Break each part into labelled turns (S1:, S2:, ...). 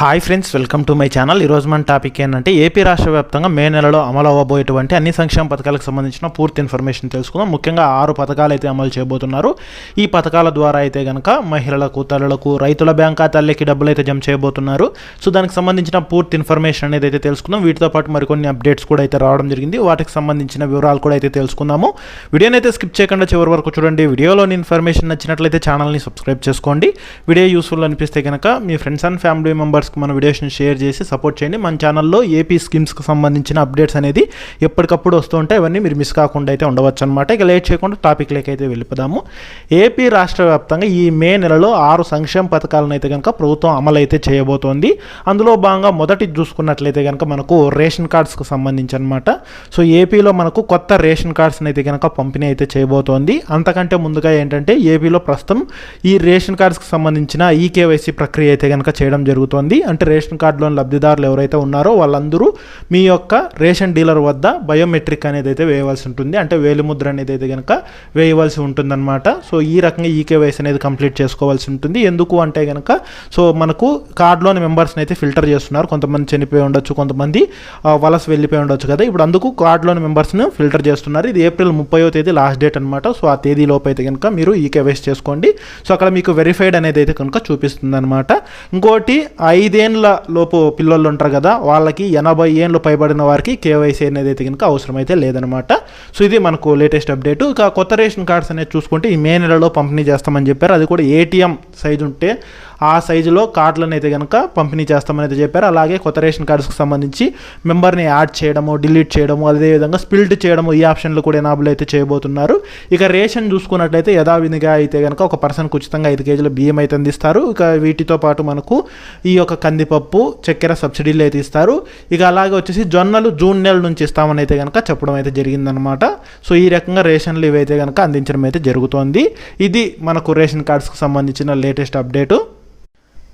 S1: Hi friends welcome to my channel ఈరోజు మన topic ఏంటంటే ఏపీ రాష్ట్ర వ్యాప్తంగా మే నెలలో అమలు అవ్వబోయేటువంటి అన్ని సంక్షేమ పథకాలకు సంబంధించిన పూర్తి ఇన్ఫర్మేషన్ తెలుసుకుందాం. ముఖ్యంగా ఆరు పథకాలు అయితే అమలు చేయబోతున్నారు. ఈ పథకాల ద్వారా అయితే కనుక మహిళలకు తల్లులకు రైతుల బ్యాంక్ ఖాతాలకి డబ్బులు అయితే జమ చేయబోతున్నారు. సో దానికి సంబంధించిన పూర్తి ఇన్ఫర్మేషన్ అనేది అయితే తెలుసుకుందాం. వీటితో పాటు మరికొన్ని అప్డేట్స్ కూడా అయితే రావడం జరిగింది. వాటికి సంబంధించిన వివరాలు కూడా అయితే తెలుసుకుందాము. వీడియోని అయితే స్కిప్ చేయకుండా చివరి వరకు చూడండి. వీడియోలోని ఇన్ఫర్మేషన్ నచ్చినట్లయితే ఛానల్ని సబ్స్క్రైబ్ చేసుకోండి. వీడియో యూస్ఫుల్ అనిపిస్తే కనుక మీ ఫ్రెండ్స్ అండ్ ఫ్యామిలీ మెంబర్స్ మెంబర్స్కి మన వీడియోస్ని షేర్ చేసి సపోర్ట్ చేయండి. మన ఛానల్లో ఏపీ స్కీమ్స్కి సంబంధించిన అప్డేట్స్ అనేది ఎప్పటికప్పుడు వస్తూ ఉంటాయి. అవన్నీ మీరు మిస్ కాకుండా అయితే ఉండవచ్చు అనమాట ఇక లేట్ చేయకుండా టాపిక్లోకి అయితే వెళ్ళిపోదాము. ఏపీ రాష్ట్ర వ్యాప్తంగా ఈ మే నెలలో ఆరు సంక్షేమ పథకాలను అయితే కనుక ప్రభుత్వం అమలు అయితే చేయబోతోంది. అందులో భాగంగా మొదటి చూసుకున్నట్లయితే కనుక మనకు రేషన్ కార్డ్స్కి సంబంధించి అనమాట సో ఏపీలో మనకు కొత్త రేషన్ కార్డ్స్ని అయితే కనుక పంపిణీ అయితే చేయబోతోంది. అంతకంటే ముందుగా ఏంటంటే ఏపీలో ప్రస్తుతం ఈ రేషన్ కార్డ్స్కి సంబంధించిన ఈకేవైసీ ప్రక్రియ అయితే కనుక చేయడం జరుగుతోంది. అంటే రేషన్ కార్డులోని లబ్ధిదారులు ఎవరైతే ఉన్నారో వాళ్ళందరూ మీ యొక్క రేషన్ డీలర్ వద్ద బయోమెట్రిక్ అనేది అయితే వేయవలసి ఉంటుంది. అంటే వేలిముద్ర అనేది అయితే కనుక వేయవలసి ఉంటుందన్నమాట. సో ఈ రకంగా ఈకేవైసీ అనేది కంప్లీట్ చేసుకోవాల్సి ఉంటుంది. ఎందుకు అంటే కనుక సో మనకు కార్డులోని మెంబర్స్ని అయితే ఫిల్టర్ చేస్తున్నారు. కొంతమంది చనిపోయి ఉండొచ్చు కొంతమంది వలస వెళ్ళిపోయి ఉండొచ్చు కదా. ఇప్పుడు అందుకు కార్డులోని మెంబర్స్ని ఫిల్టర్ చేస్తున్నారు. ఇది ఏప్రిల్ ముప్పైవ తేదీ లాస్ట్ డేట్ అనమాట సో ఆ తేదీ లోపు అయితే కనుక మీరు ఈకేవైసీ చేసుకోండి. సో అక్కడ మీకు వెరిఫైడ్ అనేది అయితే కనుక చూపిస్తుంది అనమాట ఇంకోటి ఐదేండ్ల లోపు పిల్లలు ఉంటారు కదా వాళ్ళకి ఎనభై ఏండ్లు పైబడిన వారికి కేవైసీ అనేది అయితే కనుక అవసరమైతే లేదనమాట. సో ఇది మనకు లేటెస్ట్ అప్డేట్. ఇక కొత్త రేషన్ కార్డ్స్ అనేది చూసుకుంటే ఈ మే నెలలో పంపిణీ చేస్తామని చెప్పారు. అది కూడా ఏటీఎం సైజు ఉంటే ఆ సైజులో కార్డులను అయితే కనుక పంపిణీ చేస్తామని అయితే చెప్పారు. అలాగే కొత్త రేషన్ కార్డ్స్కి సంబంధించి మెంబర్ని యాడ్ చేయడము డిలీట్ చేయడము అదేవిధంగా స్పిల్ట్ చేయడము ఈ ఆప్షన్లు కూడా ఎనాబుల్ అయితే చేయబోతున్నారు. ఇక రేషన్ చూసుకున్నట్లయితే యథావిధిగా అయితే కనుక ఒక పర్సన్కి ఉచితంగా ఐదు కేజీల బియ్యం అయితే అందిస్తారు. ఇక వీటితో పాటు మనకు ఈ యొక్క కందిపప్పు చక్కెర సబ్సిడీలు అయితే ఇస్తారు. ఇక అలాగే వచ్చేసి జొన్నలు జూన్ నెల నుంచి ఇస్తామని అయితే కనుక చెప్పడం అయితే జరిగిందనమాట. సో ఈ రకంగా రేషన్లు ఇవైతే కనుక అందించడం అయితే జరుగుతోంది. ఇది మనకు రేషన్ కార్డ్స్కి సంబంధించిన లేటెస్ట్ అప్డేటు.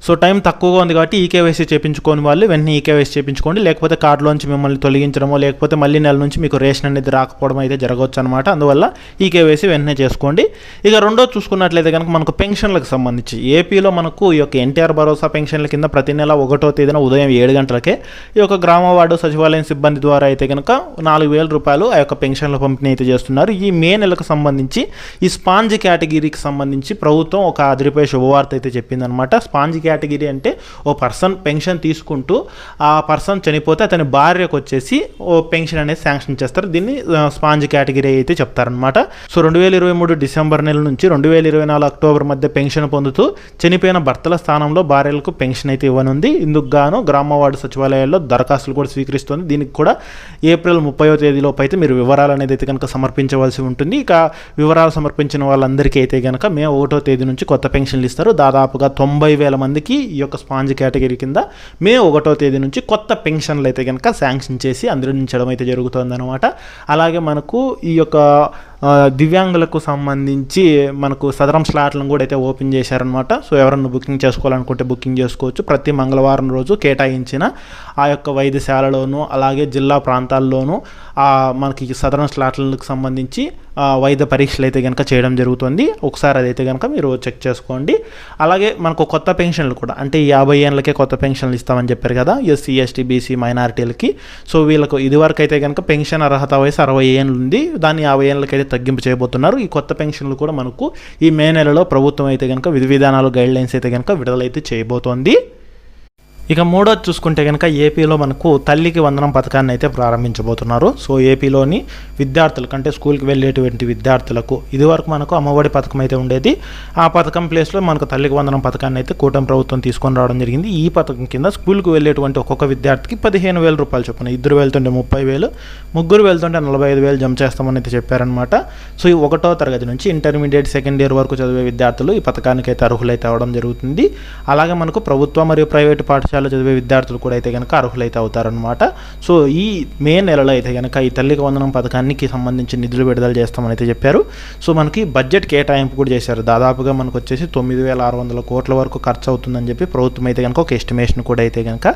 S1: సో టైం తక్కువగా ఉంది కాబట్టి ఈకేవైసీ చేయించుకోని వాళ్ళు వెంటనే ఈకేవైసీ చేయించుకోండి లేకపోతే కార్డులోంచి మిమ్మల్ని తొలగించడమో లేకపోతే మళ్ళీ నెల నుంచి మీకు రేషన్ అనేది రాకపోవడం అయితే జరగవచ్చు అనమాట అందువల్ల ఈకేవైసీ వెంటనే చేసుకోండి. ఇక రెండో చూసుకున్నట్లయితే కనుక మనకు పెన్షన్లకు సంబంధించి ఏపీలో మనకు ఈ యొక్క ఎన్టీఆర్ భరోసా పెన్షన్ల కింద ప్రతి నెల ఒకటో తేదీన ఉదయం ఏడు గంటలకే ఈ యొక్క గ్రామ వార్డు సచివాలయం సిబ్బంది ద్వారా అయితే కనుక నాలుగు వేల రూపాయలు ఆ యొక్క పెన్షన్ల పంపిణీ అయితే చేస్తున్నారు. ఈ మే నెలకు సంబంధించి ఈ స్పాంజ్ కేటగిరీకి సంబంధించి ప్రభుత్వం ఒక అదిరిపోయే శుభవార్త అయితే చెప్పిందనమాట స్పాంజ్ కేటగిరీ అంటే ఓ పర్సన్ పెన్షన్ తీసుకుంటూ ఆ పర్సన్ చనిపోతే అతని భార్యకు వచ్చేసి ఓ పెన్షన్ అనేది శాంక్షన్ చేస్తారు. దీన్ని స్పాంజ్ కేటగిరీ అయితే చెప్తారనమాట సో రెండు వేల ఇరవై మూడు డిసెంబర్ నెల నుంచి రెండు వేల ఇరవై నాలుగు అక్టోబర్ మధ్య పెన్షన్ పొందుతూ చనిపోయిన భర్తల స్థానంలో భార్యలకు పెన్షన్ అయితే ఇవ్వనుంది. ఇందుకు గాను గ్రామ వార్డు సచివాలయాల్లో దరఖాస్తులు కూడా స్వీకరిస్తుంది. దీనికి కూడా ఏప్రిల్ ముప్పైవ తేదీలోపు అయితే మీరు వివరాలు అనేది అయితే కనుక సమర్పించవలసి ఉంటుంది. ఇక వివరాలు సమర్పించిన వాళ్ళందరికీ అయితే కనుక మే ఒకటో తేదీ నుంచి కొత్త పెన్షన్లు ఇస్తారు. దాదాపుగా తొంభై వేల మంది మందికి ఈ యొక్క స్పాంజ్ కేటగిరీ కింద మే ఒకటో తేదీ నుంచి కొత్త పెన్షన్లు అయితే కనుక శాంక్షన్ చేసి అందించడం అయితే జరుగుతుందన్నమాట. అలాగే మనకు ఈ యొక్క దివ్యాంగులకు సంబంధించి మనకు సదరం స్లాట్లను కూడా అయితే ఓపెన్ చేశారనమాట సో ఎవరన్నా బుకింగ్ చేసుకోవాలనుకుంటే బుకింగ్ చేసుకోవచ్చు. ప్రతి మంగళవారం రోజు కేటాయించిన ఆ యొక్క వైద్యశాలలోను అలాగే జిల్లా ప్రాంతాల్లోనూ మనకి సదరం స్లాట్లకు సంబంధించి వైద్య పరీక్షలు అయితే కనుక చేయడం జరుగుతుంది. ఒకసారి అదైతే కనుక మీరు చెక్ చేసుకోండి. అలాగే మనకు కొత్త పెన్షన్లు కూడా అంటే యాభై ఏళ్ళకే కొత్త పెన్షన్లు ఇస్తామని చెప్పారు కదా ఎస్సీ ఎస్టీ బీసీ మైనారిటీలకి. సో వీళ్ళకు ఇదివరకు అయితే కనుక పెన్షన్ అర్హత వయసు అరవై ఏళ్ళు ఉంది. దాన్ని యాభై ఏళ్ళకైతే తగ్గింపు చేయబోతున్నారు. ఈ కొత్త పెన్షన్లు కూడా మనకు ఈ మే నెలలో ప్రభుత్వం అయితే కనుక విధి విధానాలు గైడ్ లైన్స్ అయితే కనుక విడుదలైతే చేయబోతోంది. ఇక మూడోది చూసుకుంటే కనుక ఏపీలో మనకు తల్లికి వందనం పథకాన్ని అయితే ప్రారంభించబోతున్నారు. సో ఏపీలోని విద్యార్థులకు అంటే స్కూల్కి వెళ్ళేటువంటి విద్యార్థులకు ఇదివరకు మనకు అమ్మఒడి పథకం అయితే ఉండేది. ఆ పథకం ప్లేస్లో మనకు తల్లికి వందనం పథకాన్ని అయితే కూటమి ప్రభుత్వం తీసుకొని రావడం జరిగింది. ఈ పథకం కింద స్కూల్కి వెళ్ళేటువంటి ఒక్కొక్క విద్యార్థికి పదిహేను వేల రూపాయలు చొప్పున ఇద్దరు వెళ్తుంటే ముప్పై వేలు ముగ్గురు వెళ్తుంటే నలభై ఐదు వేలు జమ చేస్తామని అయితే చెప్పారనమాట సో ఈ ఒకటో తరగతి నుంచి ఇంటర్మీడియట్ సెకండ్ ఇయర్ వరకు చదివే విద్యార్థులు ఈ పథకానికి అయితే అర్హులైతే అవడం జరుగుతుంది. అలాగే మనకు ప్రభుత్వ మరియు ప్రైవేటు పాఠశాల చదివే విద్యార్థులు కూడా అయితే కనుక అర్హులైతే అవుతారనమాట సో ఈ మే నెలలో అయితే కనుక ఈ తల్లికి వందనం పథకానికి సంబంధించి నిధులు విడుదల చేస్తామని అయితే చెప్పారు. సో మనకి బడ్జెట్ కేటాయింపు కూడా చేశారు. దాదాపుగా మనకు వచ్చేసి తొమ్మిది వేల ఆరు వందల కోట్ల వరకు ఖర్చు అవుతుందని చెప్పి ప్రభుత్వం అయితే కనుక ఒక ఎస్టిమేషన్ కూడా అయితే కనుక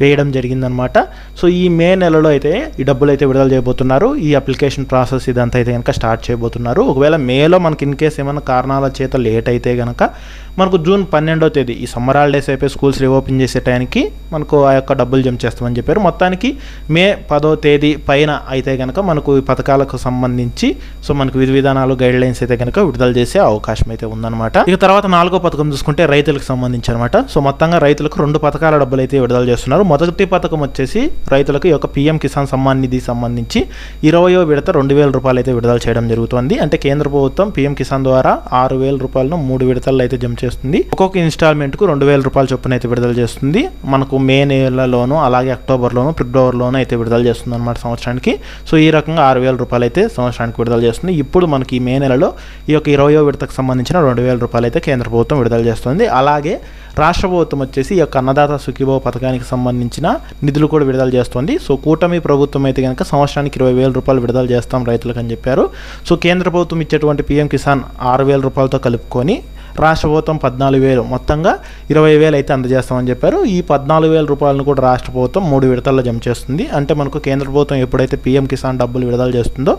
S1: వేయడం జరిగిందనమాట సో ఈ మే నెలలో అయితే ఈ డబ్బులు అయితే విడుదల చేయబోతున్నారు. ఈ అప్లికేషన్ ప్రాసెస్ ఇదంతా అయితే కనుక స్టార్ట్ చేయబోతున్నారు. ఒకవేళ మేలో మనకి ఇన్ కేసు ఏమైనా కారణాల చేత లేట్ అయితే కనుక మనకు జూన్ పన్నెండో తేదీ ఈ సమ్మర్ హాలిడేస్ అయిపోయి స్కూల్స్ రీఓపెన్ చేసే టైంకి మనకు ఆ యొక్క డబ్బులు జమ చేస్తామని చెప్పారు. మొత్తానికి మే పదో తేదీ పైన అయితే కనుక మనకు ఈ పథకాలకు సంబంధించి సో మనకు విధి విధానాలు గైడ్ లైన్స్ అయితే కనుక విడుదల చేసే అవకాశం అయితే ఉందన్నమాట. ఇక తర్వాత నాలుగో పథకం చూసుకుంటే రైతులకు సంబంధించి అనమాట సో మొత్తంగా రైతులకు రెండు పథకాల డబ్బులు అయితే విడుదల చేస్తున్నారు. మొదటి పథకం వచ్చేసి రైతులకు ఈ యొక్క పీఎం కిసాన్ సమ్మాన్ నిధి సంబంధించి ఇరవయో విడత రెండు వేల రూపాయలు అయితే విడుదల చేయడం జరుగుతుంది. అంటే కేంద్ర ప్రభుత్వం పీఎం కిసాన్ ద్వారా ఆరు వేల రూపాయలను మూడు విడతల్లో అయితే జమ చేస్తుంది. ఒక్కొక్క ఇన్స్టాల్మెంట్కు రెండు వేల రూపాయల చొప్పున అయితే విడుదల చేస్తుంది. మనకు మే నెలలోను అలాగే అక్టోబర్లోను ఫిబ్రవరిలోను అయితే విడుదల చేస్తుంది అనమాట సంవత్సరానికి. సో ఈ రకంగా ఆరు వేల రూపాయలు అయితే సంవత్సరానికి విడుదల చేస్తుంది. ఇప్పుడు మనకి ఈ మే నెలలో ఈ యొక్క ఇరవయో విడతకు సంబంధించిన రెండు వేల రూపాయలు అయితే కేంద్ర ప్రభుత్వం విడుదల చేస్తుంది. అలాగే రాష్ట్ర ప్రభుత్వం వచ్చేసి ఈ యొక్క అన్నదాత సుఖీభావ పథకానికి సంబంధించిన నిధులు కూడా విడుదల చేస్తుంది. సో కూటమి ప్రభుత్వం అయితే కనుక సంవత్సరానికి ఇరవై వేల రూపాయలు విడుదల చేస్తాం రైతులకు అని చెప్పారు. సో కేంద్ర ప్రభుత్వం ఇచ్చేటువంటి పీఎం కిసాన్ ఆరు వేల రూపాయలతో కలుపుకొని రాష్ట్ర ప్రభుత్వం పద్నాలుగు వేలు. మొత్తంగా ఇరవై వేలు అయితే అందజేస్తామని చెప్పారు. ఈ పద్నాలుగు వేల రూపాయలను కూడా రాష్ట్ర ప్రభుత్వం మూడు విడతల్లో జమ చేస్తుంది. అంటే మనకు కేంద్ర ప్రభుత్వం ఎప్పుడైతే పీఎం కిసాన్ డబ్బులు విడుదల చేస్తుందో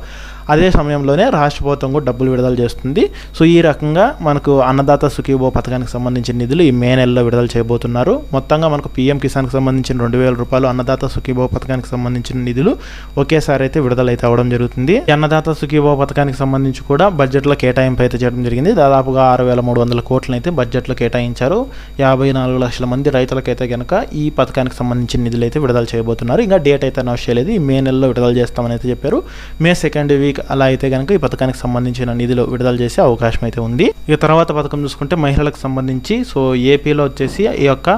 S1: అదే సమయంలోనే రాష్ట్ర ప్రభుత్వం కూడా డబ్బులు విడుదల చేస్తుంది. సో ఈ రకంగా మనకు అన్నదాత సుఖీభో పథకానికి సంబంధించిన నిధులు ఈ మే నెలలో విడుదల చేయబోతున్నారు. మొత్తంగా మనకు పీఎం కిసాన్కి సంబంధించిన రెండు వేల రూపాయలు అన్నదాత సుఖీభో పథకానికి సంబంధించిన నిధులు ఒకేసారి అయితే విడుదలైతే అవడం జరుగుతుంది. అన్నదాత సుఖీభో పథకానికి సంబంధించి కూడా బడ్జెట్లో కేటాయింపు అయితే చేయడం జరిగింది. దాదాపుగా ఆరు వేల మూడు వందల కోట్లను అయితే బడ్జెట్లో కేటాయించారు. యాభై నాలుగు లక్షల మంది రైతులకైతే కనుక ఈ పథకానికి సంబంధించిన నిధులు అయితే విడుదల చేయబోతున్నారు. ఇంకా డేట్ అయితే అనౌన్స్ చేయలేదు. ఈ మే నెలలో విడుదల చేస్తామని అయితే చెప్పారు. మే సెకండ్ వీక్ అలా అయితే కనుక ఈ పథకానికి సంబంధించిన నిధులు విడుదల చేసే అవకాశం అయితే ఉంది. ఇక తర్వాత పథకం చూసుకుంటే మహిళలకు సంబంధించి సో ఏపీలో వచ్చేసి ఈ యొక్క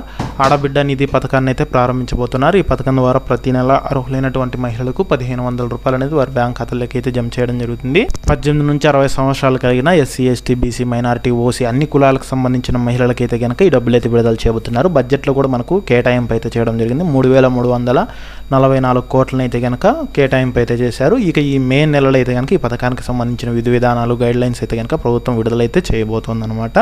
S1: ఆడబిడ్డ నిధి పథకాన్ని అయితే ప్రారంభించబోతున్నారు. ఈ పథకం ద్వారా ప్రతి నెల అర్హులైనటువంటి మహిళలకు పదిహేను వందల రూపాయలు అనేది వారి బ్యాంక్ ఖాతాలోకి అయితే జమ చేయడం జరుగుతుంది. పద్దెనిమిది నుంచి అరవై సంవత్సరాలు కలిగిన SC ST BC minority OC అన్ని కులాలకు సంబంధించిన మహిళలకైతే కనుక ఈ డబ్బులు అయితే విడుదల చేయబోతున్నారు. బడ్జెట్లో కూడా మనకు కేటాయింపు అయితే చేయడం జరిగింది. మూడు వేల మూడు వందల నలభై నాలుగు కోట్లను అయితే కనుక కేటాయింపు అయితే చేశారు. ఇక ఈ మే నెలలో అయితే కనుక ఈ పథకానికి సంబంధించిన విధి విధానాలు గైడ్ లైన్స్ అయితే కనుక ప్రభుత్వం విడుదలైతే చేయబోతోందనమాట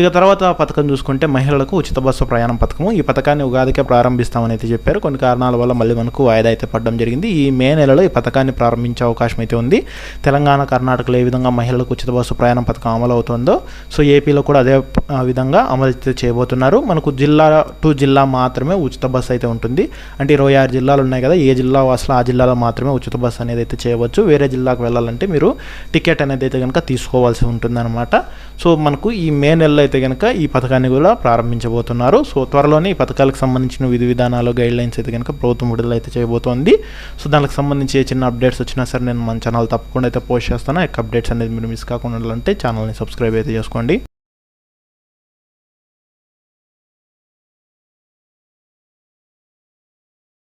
S1: ఇక తర్వాత పథకం చూసుకుంటే మహిళలకు ఉచిత బస్సు ప్రయాణం పథకము. ఈ పథకాన్ని ఉగాదికే ప్రారంభిస్తామని అయితే చెప్పారు. కొన్ని కారణాల వల్ల మళ్ళీ మనకు వాయిదా అయితే పడడం జరిగింది. ఈ మే నెలలో ఈ పథకాన్ని ప్రారంభించే అవకాశం అయితే ఉంది. తెలంగాణ కర్ణాటకలో ఏ విధంగా మహిళలకు ఉచిత బస్సు ప్రయాణం పథకం అమలు అవుతుందో సో ఏపీలో కూడా అదే విధంగా అమలు చేయబోతున్నారు. మనకు జిల్లా టు జిల్లా మాత్రమే ఉచిత బస్సు అయితే ఉంటుంది. అంటే ఇరవై ఆరు జిల్లా జిల్లాలు ఉన్నాయి కదా ఏ జిల్లా అసలు ఆ జిల్లాలో మాత్రమే ఉచిత బస్సు అనేది అయితే చేయవచ్చు. వేరే జిల్లాకు వెళ్ళాలంటే మీరు టికెట్ అనేది అయితే కనుక తీసుకోవాల్సి ఉంటుందన్నమాట. సో మనకు ఈ మే నెలలో అయితే కనుక ఈ పథకాన్ని కూడా ప్రారంభించబోతున్నారు. సో త్వరలోనే ఈ పథకాలకు సంబంధించిన విధి విధానాలు గైడ్ లైన్స్ అయితే కనుక ప్రభుత్వం విడుదల అయితే చేయబోతోంది. సో దానికి సంబంధించి ఏ చిన్న అప్డేట్స్ వచ్చినా సరే నేను మన ఛానల్ తప్పకుండా అయితే పోస్ట్ చేస్తాను. యొక్క అప్డేట్స్ అనేది మీరు మిస్ కాకుండా ఉండాలంటే ఛానల్ని సబ్స్క్రైబ్ అయితే చేసుకోండి.